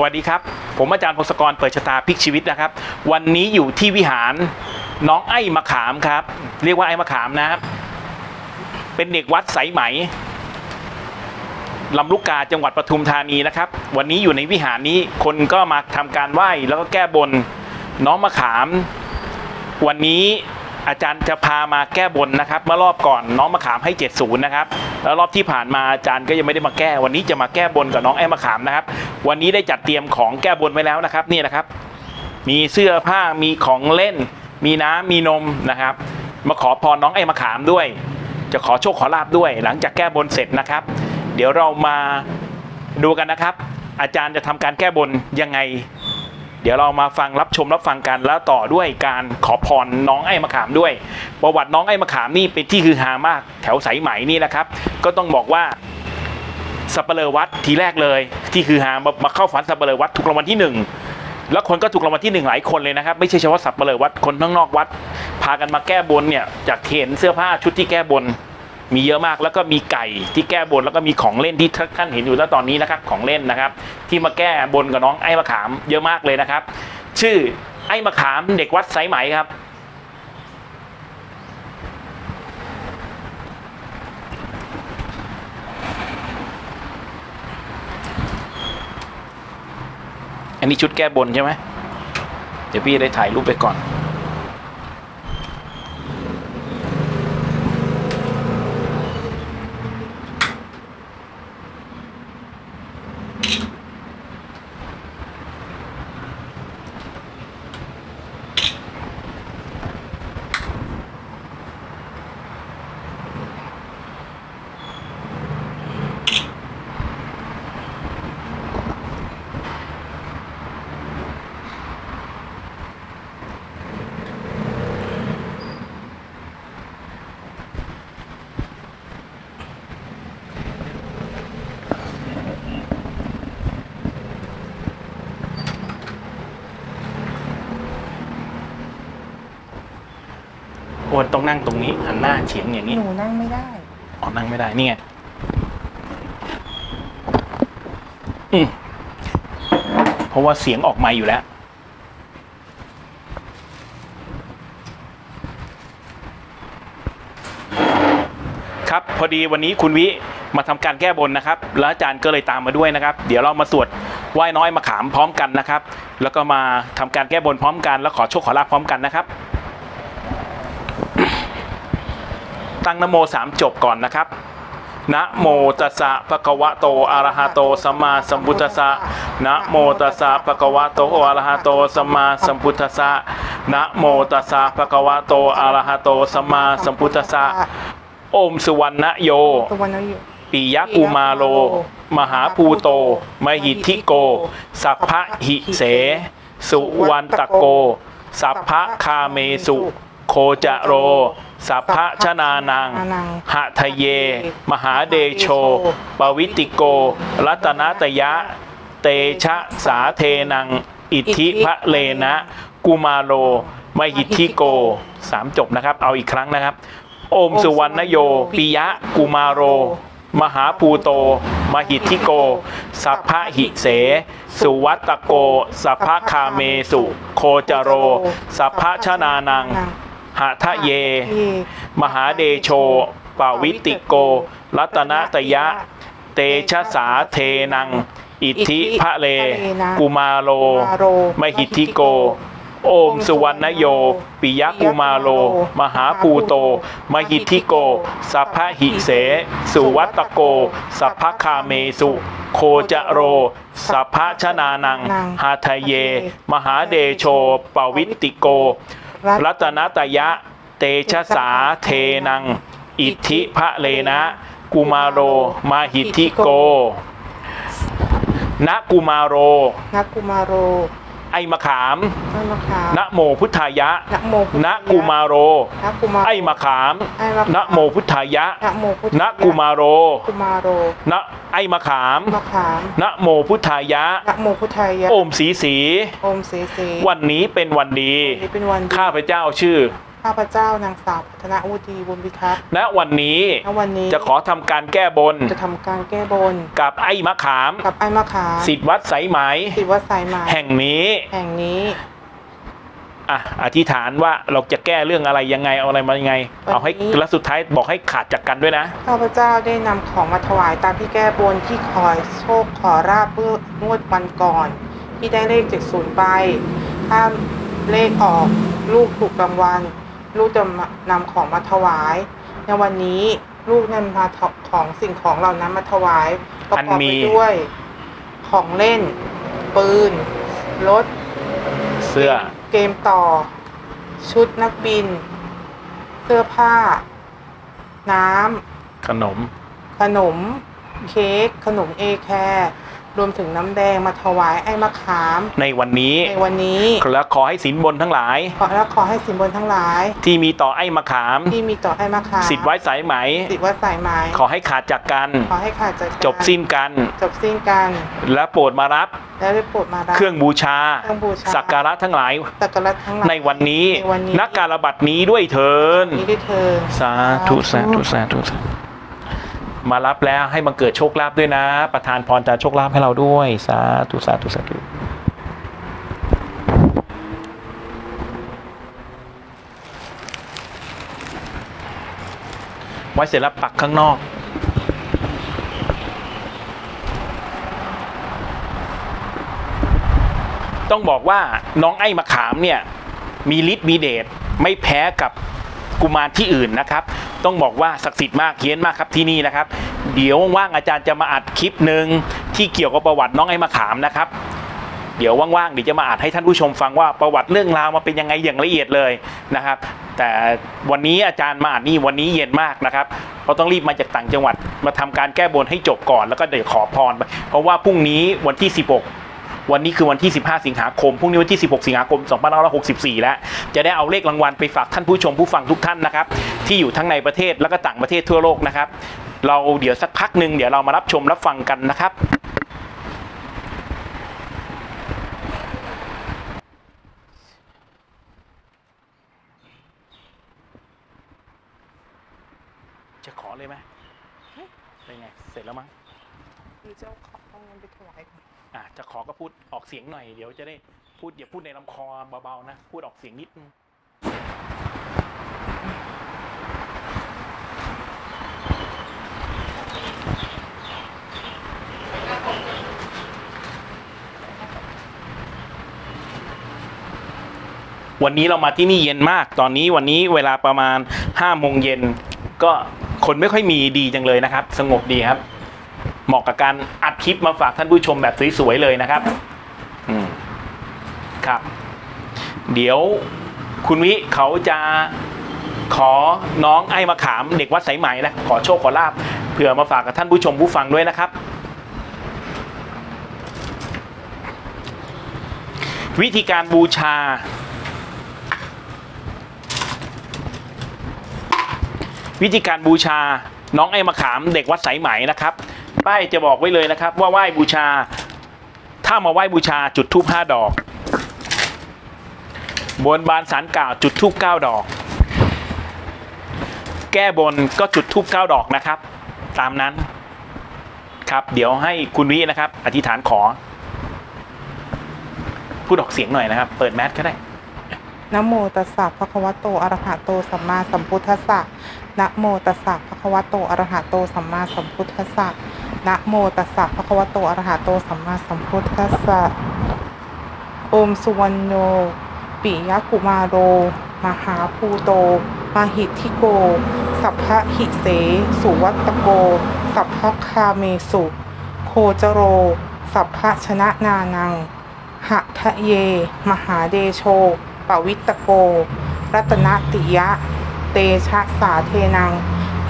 สวัสดีครับ ผมอาจารย์พงศกรเปิดชะตาพลิกชีวิตนะครับ วันนี้อยู่ที่วิหารน้องไอ้มะขามครับ เรียกว่าไอ้มะขามนะครับ เป็นเด็กวัดสายไหมลำลูกกาจังหวัดปทุมธานีนะครับ วันนี้อยู่ในวิหารนี้คนก็มาทำการไหว้แล้วก็แก้บนน้องมะขาม วันนี้ อาจารย์จะพามาแก้บนนะครับเมื่อรอบก่อนน้องมะขามให้ 70 นะครับ แล้วรอบที่ผ่านมาอาจารย์ก็ยังไม่ได้มาแก้ วันนี้จะมาแก้บนกับน้องไอ้มะขามนะครับ วันนี้ได้จัดเตรียมของแก้บนไว้แล้วนะครับนี่นะครับ มีเสื้อผ้ามีของเล่น มีน้ำมีนมนะครับ มาขอพรน้องไอ้มะขามด้วย จะขอโชคขอลาบด้วย หลังจากแก้บนเสร็จนะครับ เดี๋ยวเรามาดูกันนะครับ อาจารย์จะทำการแก้บนยังไง ดี๋ยวเรามาฟังรับชมรับฟังกันแล้วต่อด้วยการขอพรน้องไอ้มะขามด้วย ประวัติน้องไอ้มะขามนี่เป็นที่ฮือฮามากแถวสายไหมนี่นะครับ ก็ต้องบอกว่าสับเปลอวัดทีแรกเลย ที่คือฮามามาเข้าฝันสับเปลอวัดถูกรางวัลที่หนึ่งแล้วคนก็ถูกรางวัลที่หนึ่งหลายคนเลยนะครับ ไม่ใช่เฉพาะสับเปลอวัดคนข้างนอกวัด พากันมาแก้บนเนี่ยจากเห็นเสื้อผ้าชุดที่แก้บน มีเยอะมากแล้วก็มีไก่ที่แก้บนแล้วก็มีของเล่นที่ท่านเห็นอยู่แล้วตอนนี้นะครับของเล่นนะครับ ที่มาแก้บนกับน้องไอ้มะขามเยอะมากเลยนะครับ ชื่อไอ้มะขามเด็กวัดไซไหมครับอันนี้ชุดแก้บนใช่ไหมเดี๋ยวพี่ได้ถ่ายรูปไปก่อน โอนต้องนั่งตรงนี้หันหน้าเฉียงอย่างนี้หนูนั่งไม่ได้ อ๋อนั่งไม่ได้นี่ไงอืมเพราะว่าเสียงออกมาอยู่แล้ว ครับพอดีวันนี้คุณวิมาทำการแก้บนนะครับ แล้วอาจารย์ก็เลยตามมาด้วยนะครับ เดี๋ยวเรามาสวดไหว้น้อยมาขามพร้อมกันนะครับ แล้วก็มาทำการแก้บนพร้อมกัน แล้วขอโชคขอลาภพร้อมกันนะครับ ตั้งนะโมสามจบก่อนนะครับนะโมตัสสะภะคะวะโตอะระหะโตสัมมาสัมพุทธัสสะนะโมตัสสะภะคะวะโตอะระหะโตสัมมาสัมพุทธัสสะนะโมตัสสะภะคะวะโตอะระหะโตสัมมาสัมพุทธัสสะโอมสุวรรณโยตัวนั้นอยู่ปิยกุมาโล มหาภูโต มหิทธิโก สัพพะหิเส สุวันตะโก สัพพะคาเมสุ โคจะโร สัพพะชนานัง หะทะเย มหาเดโช ปวิติโก รัตนตยะ เตชะสาเทนัง อิทธิพระเลนะ กุมาโลมหิทธิโกสามจบนะครับ เอาอีกครั้งนะครับ โอมสุวรรณโย ปิยะ กุมารโร มหาภูโต มหิทธิโก สัพพะหิเส สุวัตตโก สัพพะคาเมสุ โคจโร สัพพะชนานัง หะทะเย มหาเดโชปาวิติโก รัตนตยะ เตชะสาเทนัง อิทธิพระเล กุมาโลมหิทธิโก โอมสุวรรณโย ปิยกุมาโล มหาภูโต มหิทธิโก สัพพะหิเส สุวัตตโก สัพพะคาเมสุโคจะโร สัพพะชนานัง หาทะเย มหาเดโชปวิติโก รัตนตยะ เตชะสาเทนัง อิทธิพระเลนะ กุมาโรมาหิทธิโกนะกุมารโรนักกุมารโร ไอมะขามนักมะขามนะโมพุทธายะนะโมพุทธายะนะกุมารโรนักกุมารไอมะขาม ไอ้มะขามนะโมพุทธายะ นะโมพุทธายนะกุมารโร กุมารโรนะไอมะขาม มะขามนะโมพุทธายะ นะโมพุทธายะโอมสีสีโอมเสเสวันนี้เป็นวันดี วันนี้เป็นวันดีข้าพเจ้าชื่อ ข้าพเจ้านางสาวพัฒนาวดีบุญพิทักษ์ณวันนี้ณวันนี้จะขอทำการแก้บนจะทำการแก้บน กับไอ้มะขาม กับไอ้มะขามสิทธิ์วัดไสายไหมสิวัดสายไหมแห่งนี้แห่งนี้อะอธิษฐานว่าเราจะแก้เรื่องอะไรยังไงเอาอะไรมายังไง เอาให้แล้วสุดท้ายบอกให้ขาดจากกันด้วยนะ ข้าพเจ้าได้นำของมาถวายตามที่แก้บนที่ขอโชคขอราบเมื่องวดวันก่อน ที่ได้เลข70ไปถ้าเลขออกลูกถูกรางวัล ลูกจะนำของมาถวาย ในวันนี้ลูกนำมาถของสิ่งของเหล่านั้นมาถวายประอันกอบมีไปด้วยของเล่น ปืน รถ เสื้อ เกมต่อ ชุดนักบิน เสื้อผ้า น้ำขนม ขนม เค้กขนมเอแคร์ รวมถึงน้ำแดงมาถวายไอ้มะขาม ในวันนี้ ในวันนี้และขอให้สินบนทั้งหลาย ขอและขอให้สินบนทั้งหลาย ที่มีต่อไอ้มะขาม ที่มีต่อไอ้มะขามสิทธิ์ไว้สายไหม สิทธิ์วัดสายไหม ขอให้ขาดจากกัน ขอให้ขาดจากกันจบสิ้นกัน จบสิ้นกัน และโปรดมารับและได้โปรดมารับเครื่องบูชาเครื่องบูชาสักการะทั้งหลาย สักการะทั้งหลาย ในวันนี้ในวันนี้นักการบัตรนี้ด้วยเถินนี้ด้วยเธอญสาธุสาธุสาธุสาธุ มารับแล้วให้บังเกิดโชคลาภด้วยนะ ประทานพรจากโชคลาภให้เราด้วย สาธุสาธุสาธุไว้เสร็จแล้วปักข้างนอกต้องบอกว่าน้องไอ้มะขามเนี่ยมีฤทธิ์มีเดชไม่แพ้กับกุมารที่อื่นนะครับ ต้องบอกว่าศักดิ์สิทธิ์มากเฮี้ยนมากครับที่นี่นะครับ เดี๋ยวว่างๆอาจารย์จะมาอัดคลิปหนึ่งที่เกี่ยวกับประวัติน้องไอ้มะขามนะครับ เดี๋ยวว่างๆเดี๋ยวจะมาอัดให้ท่านผู้ชมฟังว่าประวัติเรื่องราวมาเป็นยังไงอย่างละเอียดเลยนะครับ แต่วันนี้อาจารย์มาอัดนี่วันนี้เย็นมากนะครับเพราะต้องรีบมาจากต่างจังหวัดมาทำการแก้บนให้จบก่อนแล้วก็เดี๋ยวขอพรไปเพราะว่าพรุ่งนี้วันที่ 16วันนี้คือวันที่ 15 สิงหาคม พรุ่งนี้วันที่ 16 สิงหาคม 2564 แล้ว จะได้เอาเลขรางวัลไปฝากท่านผู้ชมผู้ฟังทุกท่านนะครับ ที่อยู่ทั้งในประเทศแล้วก็ต่างประเทศทั่วโลกนะครับ เราเดี๋ยวสักพักหนึ่งเดี๋ยวเรามารับชมรับฟังกันนะครับจะขอเลยไหมเป็นไง เสร็จแล้วมั้งหรือจะเอาของเอาเงินไปถวายก่อนอะจะขอก็พูดออกเสียงหน่อย เดี๋ยวจะได้พูดอย่าพูดในลำคอเบาๆนะ พูดออกเสียงนิดนึง วันนี้เรามาที่นี่เย็นมาก ตอนนี้วันนี้เวลาประมาณห้าโมงเย็นก็คนไม่ค่อยมีดีจังเลยนะครับ สงบดีครับ เหมาะกับการอัดคลิปมาฝากท่านผู้ชมแบบสวยๆเลยนะครับอืมครับ เดี๋ยวคุณวิเขาจะขอน้องไอ้มะขามเด็กวัดสายไหมนะขอโชคขอลาบเผื่อมาฝากกับท่านผู้ชมผู้ฟังด้วยนะครับ วิธีการบูชา วิธีการบูชาน้องไอ้มะขามเด็กวัดสายไหมนะครับป้ายจะบอกไว้เลยนะครับ ว่าไหว้บูชา ถ้ามาไหว้บูชาจุดทูปห้าดอก บนบานสารกล่าวจุดทูปเก้าดอก แก้บนก็จุดทูปเก้าดอกนะครับ ตามนั้นครับ เดี๋ยวให้คุณวินะครับ อธิษฐานขอ พูดออกเสียงหน่อยนะครับ เปิดแมสก็ได้นะโมตัสสะภะคะวะโตอะระหะโตสัมมาสัมพุทธัสสะ นะโมตัสสะภะคะวะโตอะระหะโตสัมมาสัมพุทธัสสะนะโมตัสสะภะคะวะโตอะระหะโตสัมมาสัมพุทธัสสะโอมสุวรรณโนปิยกุมาโร มหาภูโต มหิทธิโก สัพพะหิเส สุวัตโก สัพพะคาเมสุ โคจโร สัพพะชนะนานัง หะทะเย มหาเดโช ปวิตโก รัตนติยะ เตชะสาเทนัง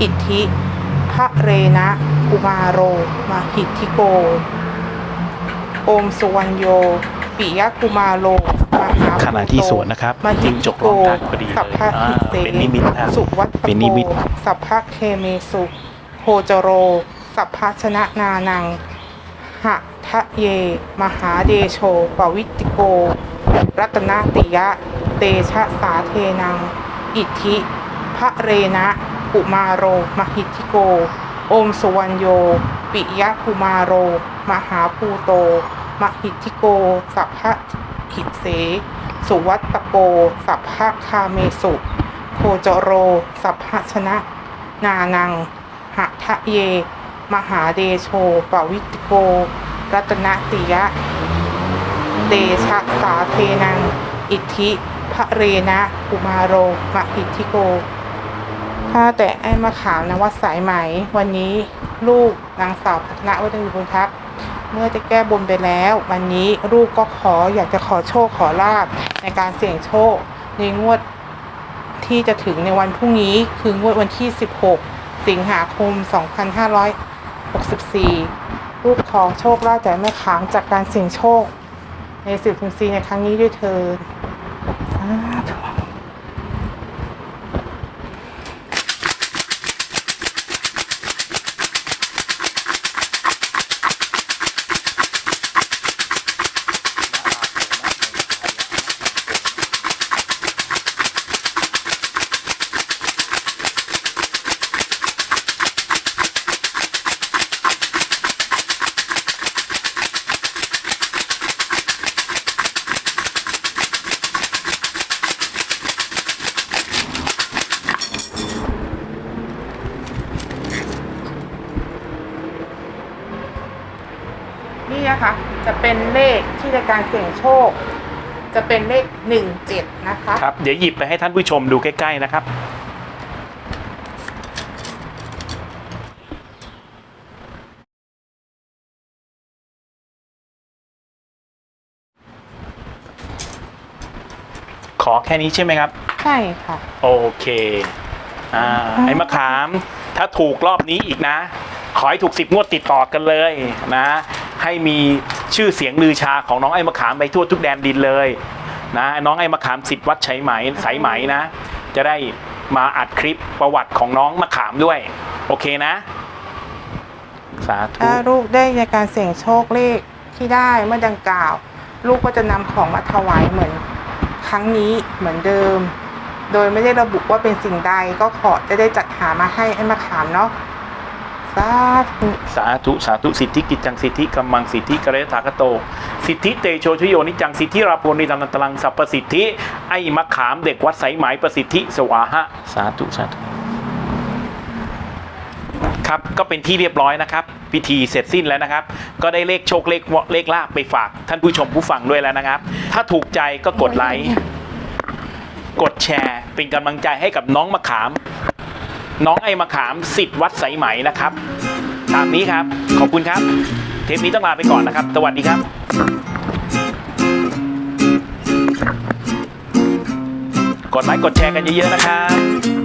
อิทธิพระเรนะกุมาโรมหิทธิโก โอมสุวรรณโย ปิยกุมาโรมหาภูโตขณะที่สวดนะครับมหิจิ้ทงจธิกโกร้องได้พอดีเลยสัพพะหิเสอ่าเป็นนิมิตนะครับสุวัตตเป็นโกนิมิตสัพพะเคเมสุโคจโร สัพพะชนะนานังหะทะเย มหาเดโชปวิตติโก รัตนติยะ เตชะสาเทนัง อิทธิ พระเรนะกุมาโร มหิทธิโก โอมสุวรรณโย ปิยะกุมาโร มหาภูโต มหิทธิโก สัพพะหิเส สุวัตตโก สัพพะคาเมสุ โคจโร สัพพะชนะ นานัง หะทะเย มหาเดโชปวิตโก รัตนติยะเตชะสาเทนัง อิทธิพระเรนะกุมาโรมหิทธิโก ข้าแต่ไอ้มะขามนวัดสายไหม วันนี้ลูกนางสาวพัฒนวัฒนบุญทักเมื่อจะแก้บนไปแล้ว วันนี้ลูกก็ขออยากจะขอโชคขอลาบในการเสี่ยงโชคในงวดที่จะถึงในวันพรุ่งนี้คืองวดวันที่ 16 สิงหาคม 2564 ลูกขอโชคลาภจากแม่ขามจากการเสี่ยงโชค ในสิบถึงสี่ในครั้งนี้ด้วยเธอญสาธุ นี่นะคะจะเป็นเลขที่ในการเสี่ยงโชค จะเป็นเลขหนึ่งเจ็ดนะคะครับเดี๋ยวหยิบไปให้ท่านผู้ชมดูใกล้ๆนะครับ ขอแค่นี้ใช่ไหมครับ ใช่ค่ะ โอเคอ่าไอ้มะขาม ถ้าถูกรอบนี้อีกนะ ขอให้ถูกสิบงวดติดต่อกันเลยนะ ให้มีชื่อเสียงลือชาของน้องไอ้มะขามไปทั่วทุกแดนดินเลยนะน้องไอ้มะขามสิทธิ์วัดชัยไหมสายไหมนะ จะได้มาอัดคลิปประวัติของน้องมะขามด้วย โอเคนะ สาธุถ้าลูกได้ในการเสี่ยงโชคเลขที่ได้เมื่อดังกล่าว ลูกก็จะนำของมาถวายเหมือนครั้งนี้เหมือนเดิม โดยไม่ได้ระบุว่าเป็นสิ่งใดก็ขอจะได้จัดหามาให้ไอ้มะขามเนาะ สาธุ สาธุสาธุสิทธิกิจจังสิทธิกัมมังสิทธิกะเรถากโต สิทธิเตโชชโยนิจังสิทธิราโพนิตันตลังสัพปสิทธิไอ้มะขามเด็กวัดสายไหมประสิทธิสวาหะสาธุสาธุครับก็เป็นที่เรียบร้อยนะครับ พิธีเสร็จสิ้นแล้วนะครับ ก็ได้เลขโชคเลขเลขลาบไปฝากท่านผู้ชมผู้ฟังด้วยแล้วนะครับ ถ้าถูกใจก็กดไลค์กดแชร์ เป็นกำลังใจให้กับน้องมะขาม น้องไอมะขามสิทธิ์วัดสายไหมนะครับ ตามนี้ครับ ขอบคุณครับ เทปนี้ต้องลาไปก่อนนะครับ สวัสดีครับกดไลค์กดแชร์กันเยอะๆนะครับ